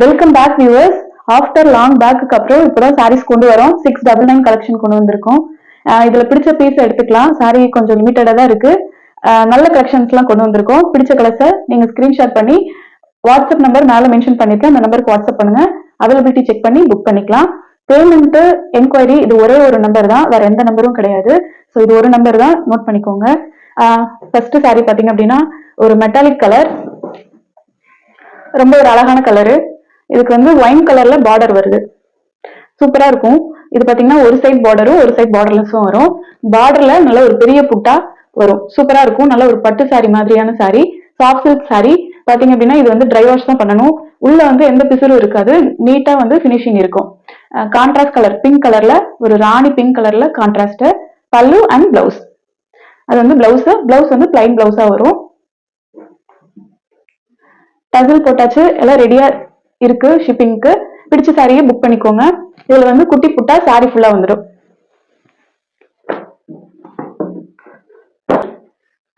Welcome back viewers after long back அப்புறம் இப்போதான் சாரீஸ் கொண்டு வரோம். சிக்ஸ் டபுள் நைன் கலெக்ஷன் கொண்டு வந்திருக்கோம். இதுல பிடிச்ச பீஸ் எடுத்துக்கலாம். சாரி கொஞ்சம் லிமிட்டடா தான் இருக்கு. நல்ல கலெக்ஷன்ஸ் எல்லாம் கொண்டு வந்திருக்கோம். பிடிச்ச கலர்ஸை நீங்க ஸ்கிரீன்ஷாட் பண்ணி வாட்ஸ்அப் நம்பர் மேல மென்ஷன் பண்ணிருக்கேன். அந்த நம்பருக்கு வாட்ஸ்அப் பண்ணுங்க. அவைலபிலிட்டி செக் பண்ணி புக் பண்ணிக்கலாம். பேமெண்ட் என்கொயரி இது ஒரே ஒரு நம்பர் தான். வேற எந்த நம்பரும் கிடையாது. ஸோ இது ஒரு நம்பர் தான். நோட் பண்ணிக்கோங்க. ஃபர்ஸ்ட் சாரி பாத்தீங்க அப்படின்னா ஒரு மெட்டாலிக் கலர் ரொம்ப ஒரு அழகான கலரு இதுக்கு வந்து ஒயின் கலர்ல பார்டர் வருது. சூப்பரா இருக்கும். இது பாத்தீங்கன்னா ஒரு சைட் பார்டரும் ஒரு சைட் பார்டர்லெஸும் வரும். பார்டர்ல நல்ல ஒரு பெரிய புட்டா வரும். சூப்பரா இருக்கும். நல்ல ஒரு பட்டு சாரி மாதிரியான சாரி சாஃப்ட் சில்க் சாரி பாத்தீங்க அப்படின்னா இது வந்து ட்ரை வாஷ் தான் பண்ணணும். உள்ள வந்து எந்த பிசுறும் இருக்காது. நீட்டா வந்து ஃபினிஷிங் இருக்கும். கான்ட்ராஸ்ட் கலர் பிங்க் கலர்ல ஒரு ராணி பிங்க் கலர்ல கான்ட்ராஸ்ட் பல்லு அண்ட் பிளவுஸ் அது வந்து பிளவுஸ் பிளவுஸ் வந்து பிளைன் பிளவுஸா வரும். டசில் போட்டாச்சு. எல்லாம் ரெடியா இருக்கு ஷிப்பிங்க்கு பிடிச்ச சாரியை புக் பண்ணிக்கோங்க. இதுல வந்து குட்டி புட்டா சாரி ஃபுல்லா வந்துடும்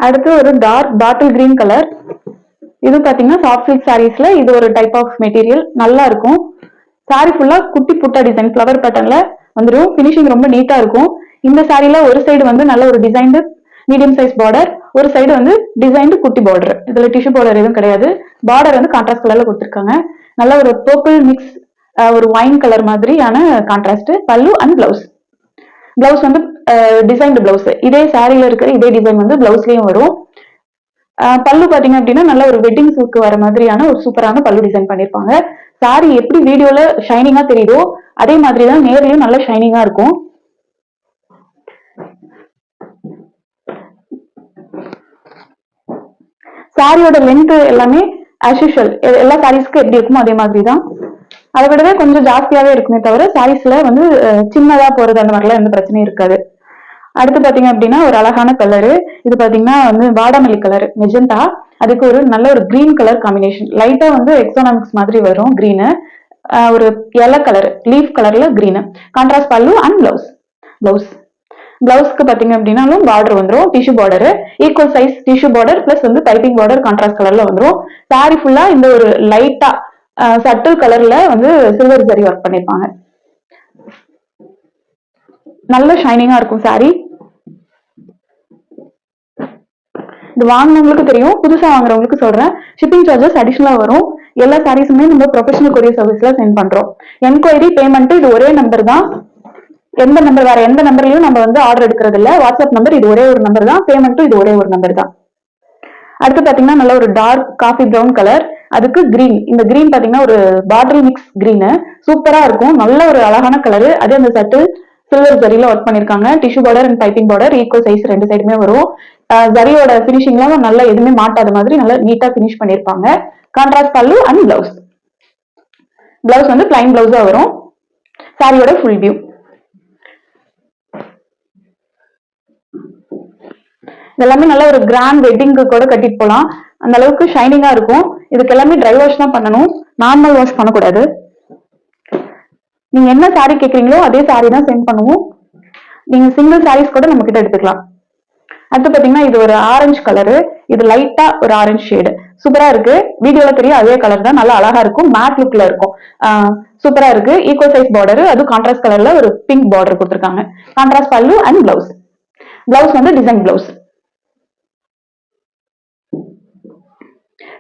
அடுத்து ஒரு டார்க் பாட்டில் கிரீன் கலர் இது பாத்தீங்கன்னா சாஃப்ட் சில்க் சாரீஸ்ல இது ஒரு டைப் ஆஃப் மெட்டீரியல் நல்லா இருக்கும். சாரி ஃபுல்லா குட்டி புட்டா டிசைன் ஃப்ளவர் பேட்டர்ன்ல வந்துடும் ஃபினிஷிங் ரொம்ப நீட்டா இருக்கும். இந்த சாரில ஒரு சைடு வந்து நல்ல ஒரு டிசைன்டு மீடியம் சைஸ் பார்டர் ஒரு சைடு வந்து டிசைன்டு குட்டி பார்டர் இதுல டிஷ்யூ பார்டர் எதுவும் கிடையாது. பார்டர் வந்து கான்ட்ராஸ்ட் கலர்ல கொடுத்துருக்காங்க. நல்ல ஒரு பர்பிள் மிக்ஸ் ஒரு ஒயின் கலர் மாதிரியான contrast pallu and blouse blouse வந்து டிசைன்டு பிளவுஸ் இதே சாரியில இருக்கிற இதே டிசைன் வந்து பிளவுஸ்லயும் வரும். பல்லு பாத்தீங்க அப்படின்னா நல்ல ஒரு வெட்டிங் சூக்கு வர மாதிரியான ஒரு சூப்பரான பல்லு டிசைன் பண்ணிருப்பாங்க. சாரி எப்படி வீடியோல ஷைனிங்கா தெரியுதோ அதே மாதிரி தான் நேர்லயும் நல்ல ஷைனிங்கா இருக்கும். சாரியோட லென்த் எல்லாமே ஆஸ் யூஷுவல் எல்லா சாரீஸ்க்கும் எப்படி இருக்குமோ அதே மாதிரி தான் அதை விடவே கொஞ்சம் ஜாஸ்தியாவே இருக்குமே தவிர சாரீஸ்ல வந்து சின்னதாக சின்னதா போறது அந்த மாதிரிலாம் எந்த பிரச்சனையும் இருக்காது. அடுத்து பாத்தீங்க அப்படின்னா ஒரு அழகான கலரு இது பாத்தீங்கன்னா வந்து வாடாமல்லி கலர் மெஜந்தா அதுக்கு ஒரு நல்ல ஒரு கிரீன் கலர் காம்பினேஷன் லைட்டா வந்து எக்ஸோனாமிக்ஸ் மாதிரி வரும் கிரீனு ஒரு எல்லோ கலர் லீஃப் கலர்ல green contrast pallu and blouse blouse பிளவுஸ்க்கு பாத்தீங்க அப்படின்னாலும் பார்டர் வந்துடும் tissue border equal size tissue border plus வந்து பைப்பிங் பார்டர் கான்ட்ராஸ்ட் கலர்ல வந்துடும் சாரி ஃபுல்லா இந்த ஒரு லைட்டா சட்டில் கலர்ல வந்து சில்வர் ஜரி ஒர்க் பண்ணிருப்பாங்க. நல்ல ஷைனிங்கா இருக்கும் சாரி இது வாங்கினவங்களுக்கு தெரியும் புதுசா வாங்குறவங்களுக்கு சொல்றேன். ஷிப்பிங் சார்ஜஸ் அடிஷனலா வரும். எல்லா சாரீஸுமே நம்ம ப்ரொஃபஷனல் கொரியர் சர்வீஸ்ல சென்ட் பண்றோம். என்கொயரி பேமெண்ட் இது ஒரே நம்பர் தான். எந்த நம்பர் வேற எந்த நம்பர்லயும் நம்ம வந்து ஆர்டர் எடுக்கிறது இல்ல வாட்ஸ்அப் நம்பர் இது ஒரே ஒரு நம்பர் தான். பேமெண்ட்டும் இது ஒரே ஒரு நம்பர் தான். அடுத்து பாத்தீங்கன்னா நல்ல ஒரு டார்க் காஃபி ப்ரௌன் கலர் அதுக்கு கிரீன் இந்த கிரீன் பாத்தீங்கன்னா ஒரு பாட்டில் மிக்ஸ் கிரீனு சூப்பரா இருக்கும். நல்ல ஒரு அழகான கலர் அதே அந்த சட்டில் சில்வர் ஜரியில ஒர்க் பண்ணிருக்காங்க. Tissue border and piping border equal size ரெண்டு சைடுமே வரும். ஜரியோட ஃபினிஷிங்லாம் நல்லா எதுவுமே மாட்டாத மாதிரி நல்லா நீட்டா ஃபினிஷ் பண்ணிருப்பாங்க. Contrast pallu and blouse blouse வந்து பிளைன் பிளவுஸா வரும். சாரியோட ஃபுல் வியூ இதெல்லாமே நல்ல ஒரு கிராண்ட் வெட்டிங்க்கு கூட கட்டிட்டு போகலாம் அந்த அளவுக்கு ஷைனிங்கா இருக்கும். இதுக்கு எல்லாமே ட்ரை வாஷ் தான் பண்ணணும். நார்மல் வாஷ் பண்ணக்கூடாது. நீங்க என்ன சாரி கேக்குறீங்களோ அதே சாரி தான் சென்ட் பண்ணுவோம். நீங்க சிங்கிள் சாரீஸ் கூட நம்ம கிட்ட எடுத்துக்கலாம். அடுத்து பாத்தீங்கன்னா இது ஒரு ஆரஞ்சு கலரு இது லைட்டா ஒரு ஆரஞ்சு ஷேடு சூப்பரா இருக்கு. வீடியோல தெரியும் அதே கலர் தான். நல்லா அழகா இருக்கும். மேட் லுக்ல இருக்கும். சூப்பரா இருக்கு. ஈக்குவல் சைஸ் பார்டர் அது கான்ட்ராஸ்ட் கலர்ல ஒரு பிங்க் பார்டர் கொடுத்துருக்காங்க. Contrast pallu and blouse blouse வந்து டிசைன் பிளவுஸ்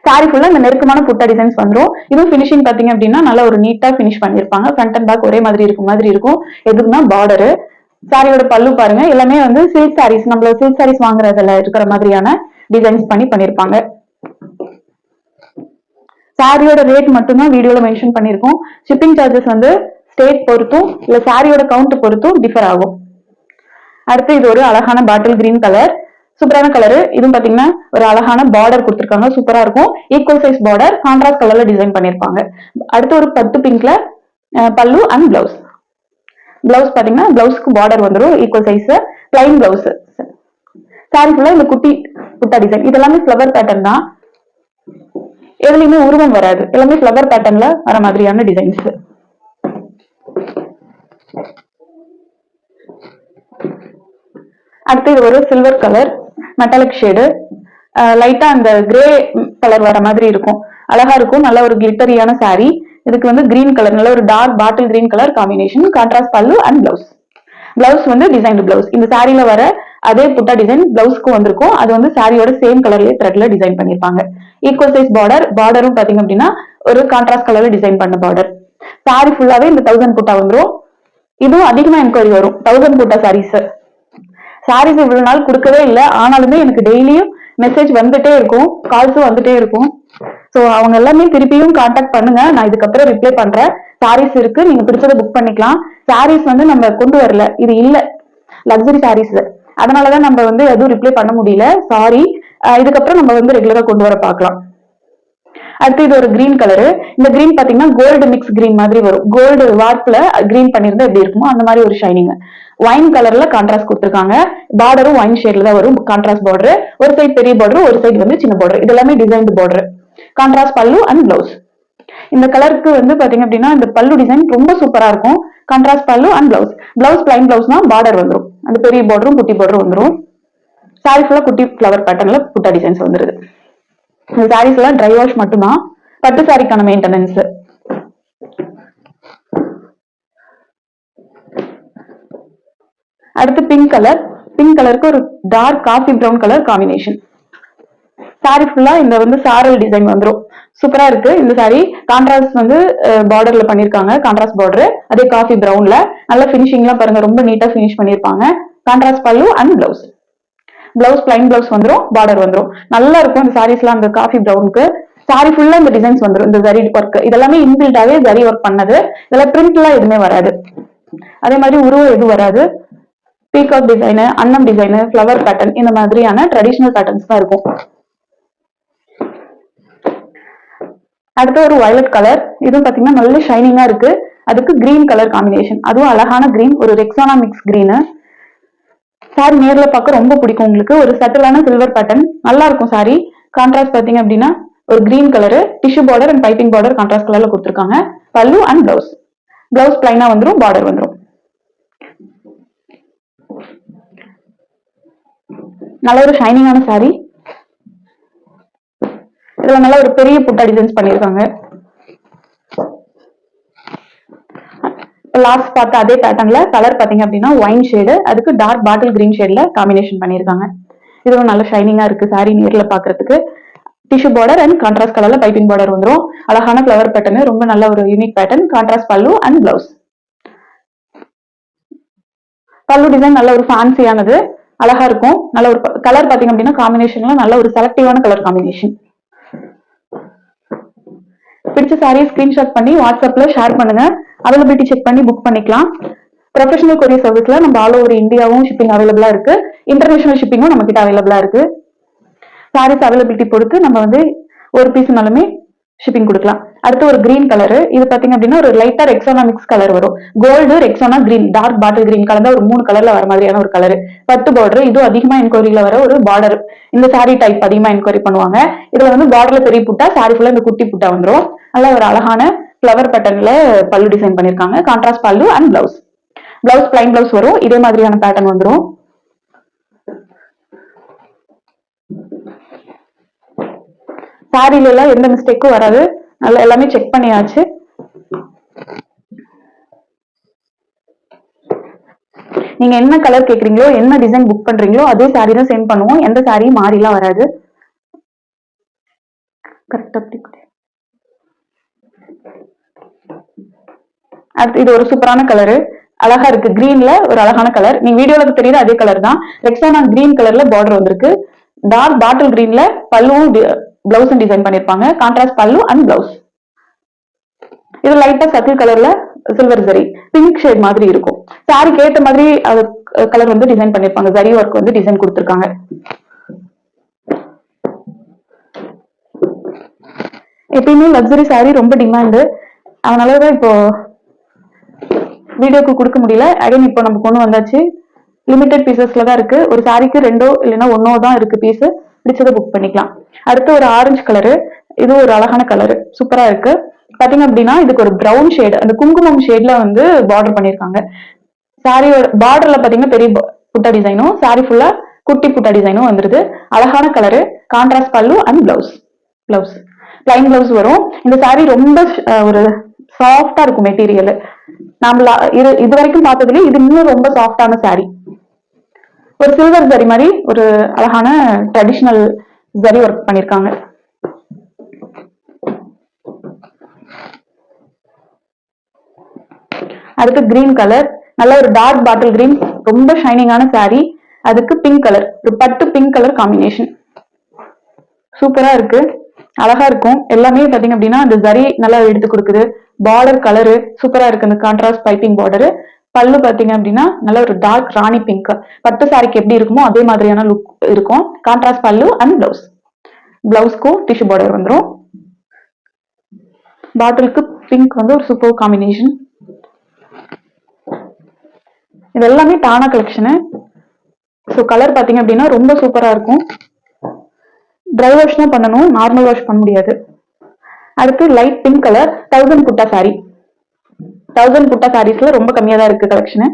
சாரி ஃபுல்லா இந்த நெருக்கமான புட்டா டிசைன்ஸ் வந்துரும். இதுவும் ஃபினிஷிங் பாத்தீங்க அப்படின்னா நல்லா ஒரு நீட்டா ஃபினிஷ் பண்ணிருப்பாங்க ஃப்ரண்ட் அண்ட் பேக் ஒரே மாதிரி இருக்கும் மாதிரி இருக்கும். எதுக்குன்னா பார்டரு சாரியோட பல்லு பாருங்க. எல்லாமே வந்து சில்க் சாரீஸ் நம்மள சில்க் சாரீஸ் வாங்குறதுல இருக்கிற மாதிரியான டிசைன்ஸ் பண்ணி பண்ணிருப்பாங்க சாரியோட ரேட் மட்டும்தான் வீடியோல மென்ஷன் பண்ணிருக்கோம் ஷிப்பிங் சார்ஜஸ் வந்து ஸ்டேட் பொறுத்தும் இல்ல சாரியோட கவுண்ட் பொறுத்தும் டிஃபர் ஆகும். அடுத்து இது ஒரு அழகான பாட்டில் கிரீன் கலர் சூப்பரான கலர் இதுவும் பாத்தீங்கன்னா ஒரு அழகான பார்டர் கொடுத்துருக்காங்க. சூப்பரா இருக்கும். ஈக்குவல் சைஸ் பார்டர் கான்ட்ராஸ்ட் கலர்ல டிசைன் பண்ணிருப்பாங்க அடுத்து ஒரு பத்து பிங்க்ல பல்லு அண்ட் பிளவுஸ் பிளவுஸ் பாத்தீங்கன்னா பிளவுஸ்க்கு பார்டர் வந்துடும் equal size plain blouse sari ஃபுல்லா இந்த குட்டி குட்டா டிசைன் இதெல்லாமே ஃப்ளவர் பேட்டர்ன் தான். எதுலையுமே உருவம் வராது. எல்லாமே ஃப்ளவர் பேட்டர்ன்ல வர மாதிரியான டிசைன்ஸ் அடுத்து இது ஒரு சில்வர் கலர் மெட்டாலிக் ஷேடு லைட்டா அந்த கிரே கலர் வர மாதிரி இருக்கும். அழகா இருக்கும். நல்ல ஒரு கிளிட்டரியான saree. இதுக்கு வந்து கிரீன் கலர் நல்ல ஒரு dark bottle green colour combination contrast pallu and blouse blouse வந்து டிசைன் பிளவுஸ் இந்த சாரியில வர அதே புட்டா டிசைன் பிளவுஸ்க்கும் வந்திருக்கும். அது வந்து சாரியோட சேம் கலர்லயே த்ரெட்ல டிசைன் பண்ணிருப்பாங்க ஈக்குவல் சைஸ் பார்டர் பார்டரும் பாத்தீங்க அப்படின்னா ஒரு கான்ட்ராஸ்ட் கலர்ல டிசைன் பண்ண பார்டர் சாரி ஃபுல்லாவே இந்த தௌசண்ட் புட்டா வந்துடும் இதுவும் அதிகமா என்கொயரி வரும். தௌசண்ட் புட்டா சாரீஸ் சாரீஸ் இவ்வளவு நாள் கொடுக்கவே இல்லை. ஆனாலுமே எனக்கு டெய்லியும் மெசேஜ் வந்துட்டே இருக்கும். கால்ஸும் வந்துட்டே இருக்கும். ஸோ அவங்க எல்லாமே திருப்பியும் காண்டாக்ட் பண்ணுங்க. நான் இதுக்கப்புறம் ரிப்ளை பண்றேன். சாரீஸ் இருக்கு. நீங்க பிடிச்சதை புக் பண்ணிக்கலாம். சாரீஸ் வந்து நம்ம கொண்டு வரல. இது இல்ல. லக்ஸரி சாரீஸ் அதனாலதான் நம்ம வந்து எதுவும் ரிப்ளை பண்ண முடியல. சாரி இதுக்கப்புறம் நம்ம வந்து ரெகுலரா கொண்டு வர பார்க்கலாம். அடுத்து இது ஒரு கிரீன் கலரு இந்த கிரீன் பாத்தீங்கன்னா கோல்டு மிக்ஸ் கிரீன் மாதிரி வரும். கோல்டு வார்ப்ல கிரீன் பண்ணிருந்தா எப்படி இருக்குமோ அந்த மாதிரி ஒரு ஷைனிங் ஒயின் கலர்ல கான்ட்ராஸ்ட் கொடுத்துருக்காங்க. பார்டரும் ஒயின் ஷேட்ல தான் வரும். கான்ட்ராஸ்ட் பார்டர் ஒரு சைடு பெரிய பார்டர் ஒரு சைடு வந்து சின்ன பார்டர் இது எல்லாமே designed border contrast pallu and blouse இந்த கலருக்கு வந்து பாத்தீங்க அப்படின்னா இந்த பல்லு டிசைன் ரொம்ப சூப்பரா இருக்கும். Contrast pallu and blouse blouse plain பிளவுஸ்னா border வந்துடும் அந்த பெரிய பார்டரும் குட்டி பார்டரும் வந்துடும் சாரி ஃபுல்லா குட்டி ஃபிளவர் பேட்டர்ன்ல புட்டா டிசைன்ஸ் வந்துருது. சாரீஸ் எல்லாம் ட்ரை வாஷ் மட்டும்தான். பட்டு சாரிக்கான மெயின்டெனன்ஸ் அடுத்து பிங்க் கலர் பிங்க் கலருக்கு ஒரு dark coffee brown colour combination sari ஃபுல்லா இந்த வந்து சாரல் டிசைன் வந்துடும் சூப்பரா இருக்கு. இந்த சாரி கான்ட்ராஸ்ட் வந்து பார்டர்ல பண்ணிருக்காங்க. கான்ட்ராஸ்ட் பார்டர் அதே காஃபி ப்ரௌன்ல நல்ல ஃபினிஷிங்லாம் பாருங்க. ரொம்ப நீட்டா ஃபினிஷ் பண்ணிருப்பாங்க. Contrast pallu and blouse blouse plain blouse வந்துடும் பார்டர் வந்துடும் நல்லா இருக்கும் இந்த சாரீஸ்லாம் அந்த காஃபி ப்ரௌனுக்கு சாரி ஃபுல்லா இந்த டிசைன்ஸ் வந்துடும் இந்த ஜரி ஒர்க் இதெல்லாமே இன்பில்டாவே ஜரி ஒர்க் பண்ணது. இதெல்லாம் பிரிண்ட் எல்லாம் எதுவுமே வராது. அதே மாதிரி உருவம் எதுவும் வராது. பீகாக் டிசைனு அன்னம் டிசைனு ஃப்ளவர் பேட்டர்ன் இந்த மாதிரியான ட்ரெடிஷ்னல் பேட்டர்ன்ஸ் தான் இருக்கும். அடுத்து ஒரு வயலட் கலர் இதுவும் பாத்தீங்கன்னா நல்ல ஷைனிங்கா இருக்கு. அதுக்கு கிரீன் கலர் காம்பினேஷன் அதுவும் அழகான கிரீன் ஒரு ரெக்ஸானா மிக்ஸ் கிரீனு சாரி நேர்ல பார்க்க ரொம்ப பிடிக்கும் உங்களுக்கு. ஒரு சட்டிலான சில்வர் பேட்டர்ன் நல்லா இருக்கும் சாரி கான்ட்ராஸ்ட் பாத்தீங்க அப்படின்னா ஒரு green colour tissue border and piping border contrast கலர்ல கொடுத்துருக்காங்க. பல்லு அண்ட் பிளவுஸ் பிளவுஸ் பிளைனா வந்துடும் பார்டர் வந்துடும் நல்ல ஒரு ஷைனிங்கான சாரி இதுல நல்ல ஒரு பெரிய புட்டா டிசைன்ஸ் பண்ணிருக்காங்க லாஸ்ட் பார்த்த அதே பேட்டர்ன்ல கலர் பாத்தீங்க அப்படின்னா ஒயின் ஷேடு அதுக்கு டார்க் பாட்டில் கிரீன் ஷேட்ல காம்பினேஷன் பண்ணிருக்காங்க இதுவும் நல்ல ஷைனிங்கா இருக்கு சாரி நேர்ல பாக்குறதுக்கு டிஷ்யூ பார்டர் அண்ட் கான்ட்ராஸ்ட் கலர்ல பைப்பிங் பார்டர் வந்துடும் அழகான ஃபிளவர் பேட்டர்ன் ரொம்ப நல்ல ஒரு unique pattern contrast pallu and blouse pallu design நல்ல ஒரு ஃபேன்சியானது அழகா இருக்கும். நல்ல ஒரு கலர் பாத்தீங்க அப்படின்னா காம்பினேஷன்ல நல்ல ஒரு செலக்டிவான கலர் காம்பினேஷன் பிடிச்ச சாரியை ஸ்கிரீன்ஷாட் பண்ணி வாட்ஸ்அப்ல ஷேர் பண்ணுங்க. அவைலபிலிட்டி செக் பண்ணி புக் பண்ணிக்கலாம். ப்ரொஃபஷனல் கொரியர் சர்வீஸ்ல நம்ம ஆல் ஓவர் இந்தியாவும் ஷிப்பிங் அவைலபிளா இருக்கு. இன்டர்நேஷனல் ஷிப்பிங்கும் நம்ம கிட்ட அவைலபிளா இருக்கு. சாரீஸ் அவைலபிலிட்டி பொறுத்து நம்ம வந்து ஒரு பீஸ்னாலுமே ஷிப்பிங் கொடுக்கலாம். அடுத்து ஒரு கிரீன் கலர் இது பாத்தீங்க அப்படின்னா ஒரு லைட்டா ரெக்ஸோனா மிக்ஸ் கலர் வரும். Gold Rexona green dark bottle green கலந்த ஒரு மூணு கலர்ல வர மாதிரியான ஒரு கலர் பட்டு பார்டர் இதுவும் அதிகமா என்கொயரியில வர ஒரு பார்டர் இந்த சாரி டைப் அதிகமா என்கொயரி பண்ணுவாங்க. இதுல வந்து பார்டர்ல பெரிய புட்டா சாரி ஃபுல்லா இந்த குட்டி புட்டா வந்துடும் நல்ல ஒரு அழகான ஃப்ளவர் பேட்டர்ன்ல பல்லு டிசைன் பண்ணிருக்காங்க. Contrast pallu and blouse blouse plain blouse வரும். இதே மாதிரியான பேட்டர்ன் வந்துடும் சாரில எல்லாம் எந்த மிஸ்டேக்கும் வராது. நல்லா எல்லாமே செக் பண்ணியாச்சு. நீங்க என்ன கலர் கேக்குறீங்களோ என்ன டிசைன் புக் பண்றீங்களோ அதே சாரி தான் சென்ட் பண்ணுவோம். எந்த சாரியும் மாறிலாம் வராது. கரெக்டா அடுத்து இது ஒரு சூப்பரான கலரு அழகா இருக்கு. கிரீன்ல ஒரு அழகான கலர் நீங்க வீடியோல தெரியுது அதே கலர் தான். ரெக்ஸானா கிரீன் கலர்ல பார்டர் வந்திருக்கு. டார்க் பாட்டில் கிரீன்ல பல்லுவும் பிளவுஸும் டிசைன் பண்ணிருப்பாங்க கான்ட்ராஸ்ட் பல்லு அண்ட் பிளவுஸ் இது லைட்டா சர்க்கிள் கலர்ல சில்வர் சரி பிங்க் ஷேட் மாதிரி இருக்கும். சாரிக்கு ஏற்ற மாதிரி அது கலர் வந்து டிசைன் பண்ணிருப்பாங்க சரி ஒர்க் வந்து டிசைன் கொடுத்துருக்காங்க. எப்பயுமே லக்ஸரி சாரி ரொம்ப டிமாண்டு அதனாலதான் இப்போ வீடியோக்கு கொடுக்க முடியல. அகைன் இப்போ நம்ம கொண்டு வந்தாச்சு. லிமிடெட் பீசஸ்ல தான் இருக்கு. ஒரு சாரிக்கு ரெண்டோ இல்லைன்னா ஒன்னோ தான் இருக்கு பீஸ் பிடிச்சதை புக் பண்ணிக்கலாம். அடுத்து ஒரு ஆரஞ்சு கலரு இது ஒரு அழகான கலரு சூப்பரா இருக்கு. பாத்தீங்க அப்படின்னா இதுக்கு ஒரு ப்ரௌன் ஷேடு அந்த குங்குமம் ஷேட்ல வந்து பார்டர் பண்ணிருக்காங்க. சாரியோட பார்டர்ல பாத்தீங்கன்னா பெரிய புட்டா டிசைனும் சாரி ஃபுல்லா குட்டி புட்டா டிசைனும் வந்துருது. அழகான colour contrast pallu and blouse blouse plain blouse வரும். இந்த சாரி ரொம்ப ஒரு சாஃப்டா இருக்கும் மெட்டீரியல் நம்மள இது இது வரைக்கும் பார்த்ததுலயே இது இன்னும் ரொம்ப சாஃப்டான சாரி ஒரு சில்வர் ஜரி மாதிரி ஒரு அழகான ட்ரெடிஷ்னல் ஜரி ஒர்க் பண்ணிருக்காங்க. அதுக்கு கிரீன் கலர் நல்ல ஒரு டார்க் பாட்டில் கிரீன் ரொம்ப ஷைனிங்கான saree. அதுக்கு பிங்க் கலர் ஒரு பட்டு பிங்க் கலர் காம்பினேஷன் சூப்பரா இருக்கு. அழகா இருக்கும். எல்லாமே பாத்தீங்க அப்படின்னா அந்த ஜரி நல்லா எடுத்து கொடுக்குது. பார்டர் கலரு சூப்பரா இருக்கு. அந்த கான்ட்ராஸ்ட் பைப்பிங் பார்டரு பல்லு பாத்தீங்க அப்படின்னா நல்ல ஒரு டார்க் ராணி பிங்க் பட்டு சாரிக்கு எப்படி இருக்குமோ அதே மாதிரியான லுக் இருக்கும். கான்ட்ராஸ்ட் பல்லு அண்ட் பிளவுஸ் பிளவுஸ்க்கும் டிஷ்யூ பார்டர் வந்துரும். பாட்டிலுக்கு பிங்க் வந்து ஒரு சூப்பர் காம்பினேஷன் இது எல்லாமே டானா கலெக்ஷனு ஸோ கலர் பாத்தீங்க அப்படின்னா ரொம்ப சூப்பரா இருக்கும். ட்ரை வாஷ் தான் பண்ணணும் நார்மல் வாஷ் பண்ண முடியாது. அடுத்து light pink colour thousand butta sari thousand butta சாரீஸ்ல ரொம்ப கம்மியா தான் இருக்கு கலெக்ஷனு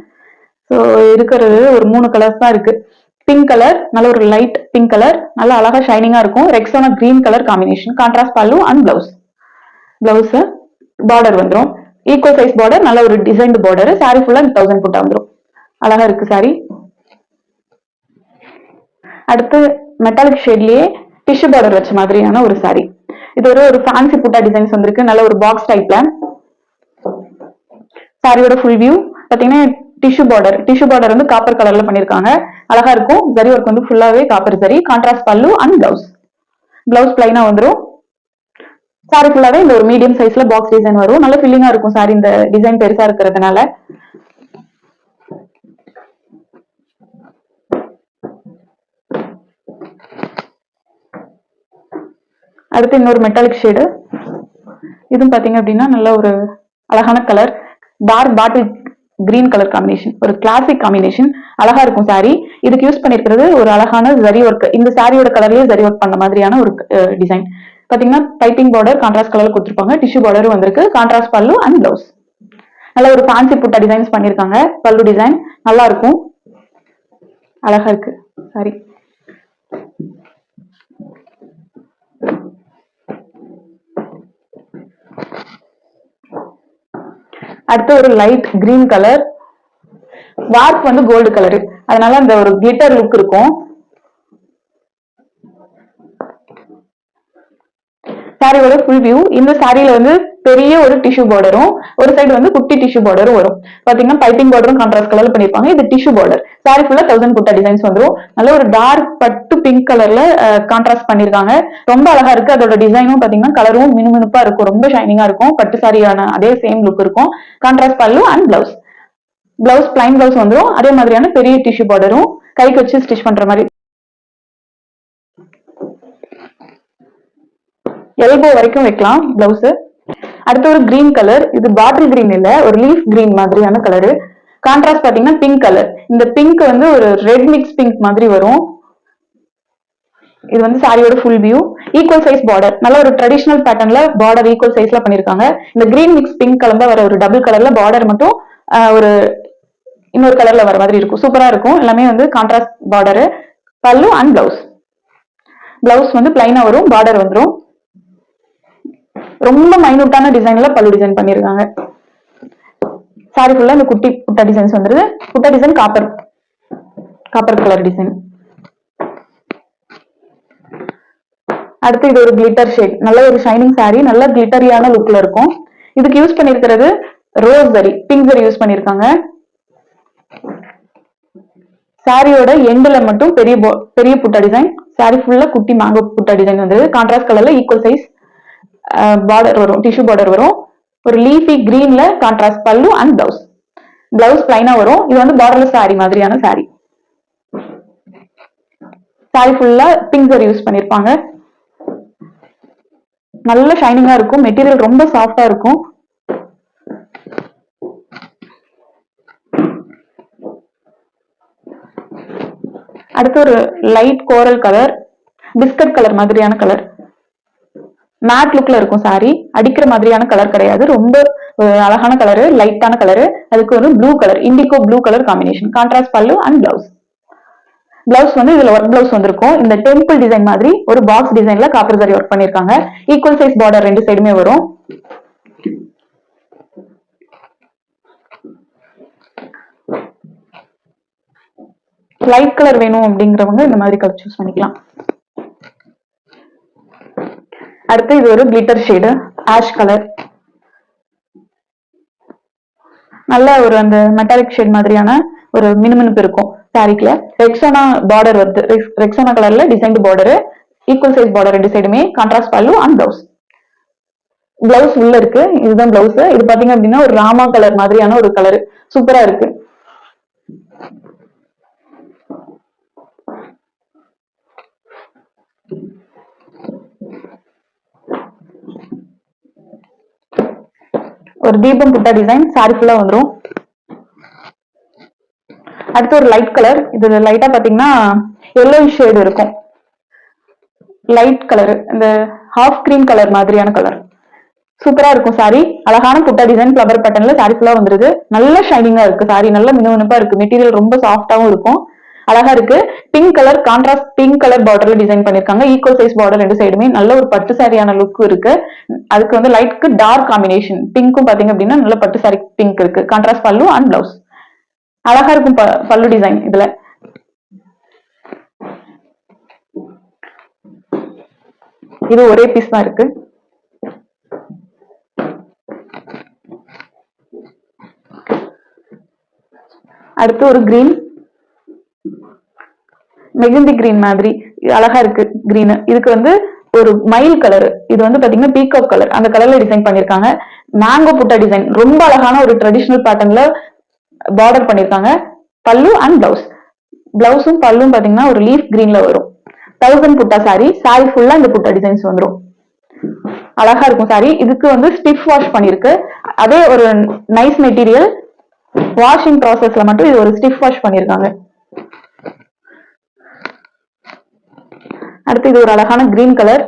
ஸோ இருக்கிறது ஒரு மூணு கலர்ஸ் தான் இருக்கு. பிங்க் கலர் நல்ல ஒரு லைட் பிங்க் கலர் நல்ல அழகா ஷைனிங்கா இருக்கும். Rexona green colour combination contrast pallu and blouse blouse border வந்துடும் ஈக்குவல் சைஸ் பார்டர் நல்ல ஒரு டிசைன்டு பார்டர் சாரி ஃபுல்லா தௌசண்ட் புட்டா வந்துடும் அழகா இருக்கு சாரி அடுத்து மெட்டாலிக் ஷேட்லயே டிஷ்யூ பார்டர் வச்ச மாதிரியான ஒரு சாரி இது ஒரு ஒரு ஃபேன்சி புட்டா டிசைன்ஸ் வந்திருக்கு. நல்ல ஒரு பாக்ஸ் டைப்ல சாரியோட ஃபுல் வியூ பாத்தீங்கன்னா டிஷ்யூ பார்டர் டிஷ்யூ பார்டர் வந்து காப்பர் கலர்ல பண்ணிருக்காங்க. அழகா இருக்கும். ஜரி ஒர்க் வந்து ஃபுல்லாவே காப்பர் சரி கான்ட்ராஸ்ட் பல்லு அண்ட் பிளவுஸ் பிளவுஸ் பிளைனா வந்துடும் சாரி ஃபுல்லாவே இந்த ஒரு மீடியம் சைஸ்ல பாக்ஸ் டிசைன் வரும். நல்ல ஃபில்லிங்கா இருக்கும் சாரி இந்த டிசைன் பெருசா இருக்கிறதுனால. அடுத்து இன்னொரு மெட்டாலிக் ஷேடு இதுவும் பார்த்தீங்க அப்படின்னா நல்ல ஒரு அழகான colour dark bottle green colour combination ஒரு கிளாசிக் காம்பினேஷன் அழகா இருக்கும் சாரி இதுக்கு யூஸ் பண்ணிருக்கிறது ஒரு அழகான ஜரி ஒர்க் இந்த சாரியோட கலர்லயே ஜரி ஒர்க் பண்ண மாதிரியான ஒரு டிசைன் பாத்தீங்கன்னா பைப்பிங் பார்டர் கான்ட்ராஸ்ட் கலர் கொடுத்துருப்பாங்க. டிஷ்யூ பார்டரும் வந்திருக்கு. கான்ட்ராஸ்ட் பல்லு அண்ட் பிளவுஸ் நல்ல ஒரு ஃபேன்சி புட்டா டிசைன்ஸ் பண்ணிருக்காங்க. பல்லு டிசைன் நல்லா இருக்கும். அழகா இருக்கு. சாரி அடுத்து ஒரு லைட் கிரீன் கலர் வார்ப் வந்து கோல்டு கலரு அதனால அந்த ஒரு கிளிட்டர் லுக் இருக்கும். சாரியோட ஃபுல் வியூ இந்த சாரியில வந்து பெரிய ஒரு டிஷ்யூ பார்டரும் ஒரு சைடு வந்து குட்டி டிஷ்யூ பார்டரும் வரும். பாத்தீங்கன்னா பைப்பிங் பார்டரும் கான்ட்ராஸ்ட் கலர்ல பண்ணிருப்பாங்க இது டிஷ்யூ பார்டர் சாரி ஃபுல்லா தௌசண்ட் குட்டா டிசைன்ஸ் வந்துடும் நல்ல ஒரு டார்க் பட்டு பிங்க் கலர்ல கான்ட்ராஸ்ட் பண்ணிருக்காங்க ரொம்ப அழகா இருக்கு. அதோட டிசைனும் பாத்தீங்கன்னா கலரும் மினுமினுப்பா இருக்கும். ரொம்ப ஷைனிங்கா இருக்கும். பட்டு சாரியான அதே சேம் லுக் இருக்கும். Contrast pallu and blouse blouse plain blouse வந்துடும் அதே மாதிரியான பெரிய டிஷ்யூ பார்டரும் கைக்கு வச்சு ஸ்டிச் பண்ற மாதிரி எல்போ வரைக்கும் வைக்கலாம் பிளவுஸ் அடுத்து ஒரு கிரீன் கலர் இது பாட்டில் கிரீன் இல்ல ஒரு லீஃப் கிரீன் மாதிரியான கலரு கான்ட்ராஸ்ட் பாத்தீங்கன்னா பிங்க் கலர் இந்த பிங்க் வந்து ஒரு ரெட் மிக்ஸ் பிங்க் மாதிரி வரும். இது வந்து சாரியோட full view equal size border நல்ல ஒரு ட்ரெடிஷனல் பேட்டர்ன்ல பார்டர் ஈக்குவல் சைஸ்ல பண்ணிருக்காங்க. இந்த கிரீன் மிக்ஸ் பிங்க் கலர்ல வர ஒரு டபுள் கலர்ல பார்டர் மட்டும் ஒரு இன்னொரு கலர்ல வர மாதிரி இருக்கும். சூப்பரா இருக்கும். எல்லாமே வந்து contrast border pallu and blouse blouse வந்து பிளைனா வரும் பார்டர் வந்துடும் ரொம்ப மைனூட்டான டிசைன்ல பல்லு டிசைன் பண்ணிருக்காங்க. சாரி ஃபுல்லா இந்த குட்டி புட்டா டிசைன்ஸ் வந்துருது. Butta design copper copper colour design அடுத்து இது ஒரு கிளிட்டர் ஷேட் நல்ல ஒரு ஷைனிங் சாரி நல்ல கிளிட்டரியான லுக்ல இருக்கும். இதுக்கு use பண்ணிருக்கிறது rose zari pink zari use பண்ணிருக்காங்க. சாரியோட எண்டுல மட்டும் பெரிய பெரிய புட்டா டிசைன் சாரி ஃபுல்லா குட்டி மேங்கோ புட்டா டிசைன் வந்து கான்ட்ராஸ்ட் கலர்ல ஈக்குவல் சைஸ் பார்டர் வரும் டிஷ்யூ பார்டர் வரும். ஒரு leafy கிரீன்ல contrast pallu and blouse blouse பிளைனா வரும். இது வந்து பார்டர்லெஸ் சாரி மாதிரியான சாரி சாரி ஃபுல்லா பிங்க் ஜரி யூஸ் பண்ணிருப்பாங்க. நல்ல ஷைனிங்கா இருக்கும். மெட்டீரியல் ரொம்ப சாஃப்டா இருக்கும். அடுத்து ஒரு light coral colour biscuit colour மாதிரியான கலர் மேட் லுக்ல இருக்கும் சாரி அடிக்கிற மாதிரியான கலர் கிடையாது. ரொம்ப அழகான கலரு லைட்டான கலரு அதுக்கு ஒரு blue colour indigo blue colour combination contrast pallu and blouse blouse வந்து இதுல ஒர்க் பிளவுஸ் வந்திருக்கும். இந்த டெம்பிள் டிசைன் மாதிரி ஒரு பாக்ஸ் டிசைன்ல காப்பர் சாரி ஒர்க் பண்ணிருக்காங்க ஈக்குவல் சைஸ் பார்டர் ரெண்டு சைடுமே வரும். லைட் கலர் வேணும் அப்படிங்கிறவங்க இந்த மாதிரி கலர் சூஸ் பண்ணிக்கலாம். அடுத்து இது ஒரு கிளிட்டர் ஷேடு ஆஷ் கலர் நல்ல ஒரு அந்த மெட்டாலிக் ஷேட் மாதிரியான ஒரு மினுமினுப்பு இருக்கும் சாரிக்குல ரெக்ஸோனா பார்டர் வருது. ரெக்ஸோனா கலர்ல designed border equal size border ரெண்டு சைடுமே கான்ட்ராஸ்ட் பல்லு அண்ட் பிளவுஸ் பிளவுஸ் உள்ள இருக்கு. இதுதான் பிளவுஸ் இது பாத்தீங்க அப்படின்னா ஒரு ராமா கலர் மாதிரியான ஒரு கலர் சூப்பரா இருக்கு. ஒரு தீபம் புட்டா டிசைன் சாரி ஃபுல்லா வந்துடும் அடுத்து ஒரு லைட் கலர் இது லைட்டா பாத்தீங்கன்னா எல்லோ ஷேடு இருக்கும். லைட் கலர் இந்த ஹாஃப் கிரீன் கலர் மாதிரியான கலர் சூப்பரா இருக்கும் சாரி அழகான புட்டா டிசைன் ஃபிளவர் பட்டன்ல சாரி ஃபுல்லா வந்துருது. நல்ல ஷைனிங்கா இருக்கு சாரி நல்ல மினுமினுப்பா இருக்கு. மெட்டீரியல் ரொம்ப சாஃப்டாவும் இருக்கும். அழகா இருக்கு. Pink colour contrast pink colour பார்டர்ல டிசைன் பண்ணிருக்காங்க. ஈக்குவல் சைஸ் பார்டர் ரெண்டு சைடுமே நல்ல ஒரு பட்டு சாரியான லுக் இருக்கு. அதுக்கு வந்து லைட்க்கு டார்க் காம்பினேஷன் பிங்க்கும் பாத்தீங்க அப்படின்னா நல்ல பட்டு சாரி பிங்க் இருக்கு. கான்ட்ராஸ்ட் பல்லு அண்ட் பிளவுஸ் அழகா இருக்கும் ப- பல்லு டிசைன் இதுல. இது ஒரே பீஸ் தான் இருக்கு. அடுத்து ஒரு கிரீன் மெகந்தி கிரீன் மாதிரி அழகா இருக்கு கிரீன் இதுக்கு வந்து ஒரு மயில் கலர் இது வந்து பாத்தீங்கன்னா பீகாக் கலர் அந்த கலர்ல டிசைன் பண்ணிருக்காங்க. மேங்கோ புட்டா டிசைன் ரொம்ப அழகான ஒரு ட்ரெடிஷ்னல் பேட்டர்ன்ல பார்டர் பண்ணிருக்காங்க. பல்லு அண்ட் பிளவுஸ் பிளவுஸும் பல்லும் பாத்தீங்கன்னா ஒரு லீஃப் கிரீன்ல வரும். தௌசண்ட் புட்டா சாரி சாரி ஃபுல்லா இந்த புட்டா டிசைன்ஸ் வந்துடும் அழகா இருக்கும் சாரி இதுக்கு வந்து ஸ்டிஃப் வாஷ் பண்ணிருக்கு. அதே ஒரு நைஸ் மெட்டீரியல் வாஷிங் ப்ராசஸ்ல மட்டும் இது ஒரு ஸ்டிஃப் வாஷ் பண்ணிருக்காங்க. அடுத்து இது ஒரு அழகான கிரீன் கலர்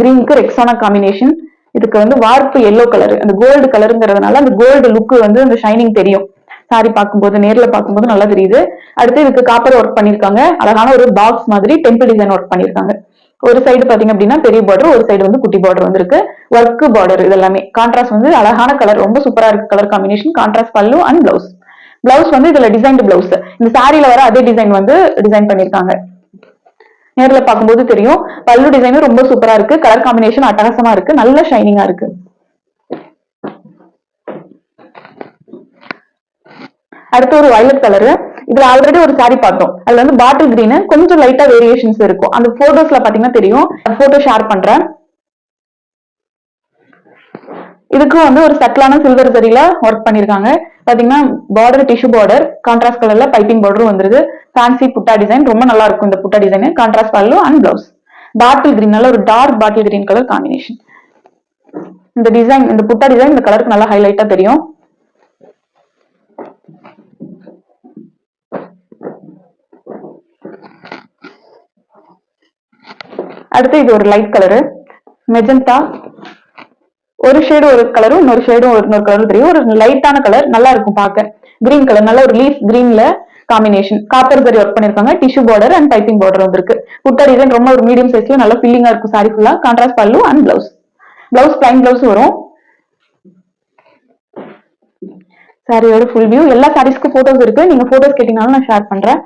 கிரீனுக்கு ரெக்ஸானா காம்பினேஷன் இதுக்கு வந்து வார்ப்பு எல்லோ கலர் அந்த கோல்டு கலருங்கிறதுனால அந்த கோல்டு லுக்கு வந்து அந்த ஷைனிங் தெரியும். சாரி பார்க்கும்போது நேர்ல பார்க்கும்போது நல்லா தெரியுது. அடுத்து இதுக்கு காப்பர் ஒர்க் பண்ணிருக்காங்க அழகான ஒரு பாக்ஸ் மாதிரி டெம்பிள் டிசைன் ஒர்க் பண்ணிருக்காங்க ஒரு சைடு பாத்தீங்க அப்படின்னா பெரிய பார்டர் ஒரு சைடு வந்து குட்டி பார்டர் வந்திருக்கு. ஒர்க் பார்டர் இது எல்லாமே கான்ட்ராஸ்ட் வந்து அழகான கலர் ரொம்ப சூப்பரா இருக்கு colour combination contrast pallu and blouse blouse வந்து இதுல டிசைன்டு பிளவுஸ் இந்த சாரியில வர அதே டிசைன் வந்து டிசைன் பண்ணிருக்காங்க நேரில் பார்க்கும்போது தெரியும். பல்லு டிசைனும் ரொம்ப சூப்பரா இருக்கு. கலர் காம்பினேஷன் அட்டகாசமா இருக்கு. நல்ல ஷைனிங்கா இருக்கு. அடுத்து ஒரு வயலட் கலரு இதுல ஆல்ரெடி ஒரு சாரி பார்த்தோம். அதுல வந்து பாட்டில் கிரீன் கொஞ்சம் லைட்டா வேரியேஷன்ஸ் இருக்கும். அந்த போட்டோஸ்ல பாத்தீங்கன்னா தெரியும். போட்டோ ஷேர் பண்றேன். இதுக்கும் வந்து ஒரு சட்டிலான சில்வர் சரியில ஒர்க் பண்ணிருக்காங்க. பாத்தீங்கன்னா பார்டர் டிஷ்யூ பார்டர் கான்ட்ராஸ்ட் கலர்ல பைப்பிங் பார்டரும் வந்துருது. ஃபேன்சி புட்டா டிசைன் ரொம்ப நல்லா இருக்கும் இந்த புட்டா design contrast pallu and blouse bottle green நல்ல ஒரு dark bottle green colour combination இந்த டிசைன் இந்த புட்டா டிசைன் இந்த கலருக்கு நல்லா ஹைலைட்டா தெரியும். அடுத்து இது ஒரு லைட் கலரு மெஜந்தா ஒரு ஷேடு ஒரு கலரும் இன்னொரு ஷேடும் ஒரு இன்னொரு கலரும் தெரியும். ஒரு லைட்டான கலர் நல்லா இருக்கும் பார்க்க. கிரீன் கலர் நல்ல ஒரு லீஃப் கிரீன்ல காம்பினேஷன் காப்பர் சரி ஒர்க் பண்ணிருக்காங்க tissue border and piping border வந்திருக்கு. புட்டா டிசைன் ரொம்ப ஒரு மீடியம் சைஸ்ல நல்ல ஃபில்லிங்கா இருக்கும் சாரி ஃபுல்லா contrast pallu and blouse blouse plain blouse வரும். சாரியோட ஃபுல் வியூ எல்லா சாரீஸ்க்கு போட்டோஸ் இருக்கு. நீங்க போட்டோஸ் கேட்டீங்கனாலும் நான் ஷேர் பண்றேன்.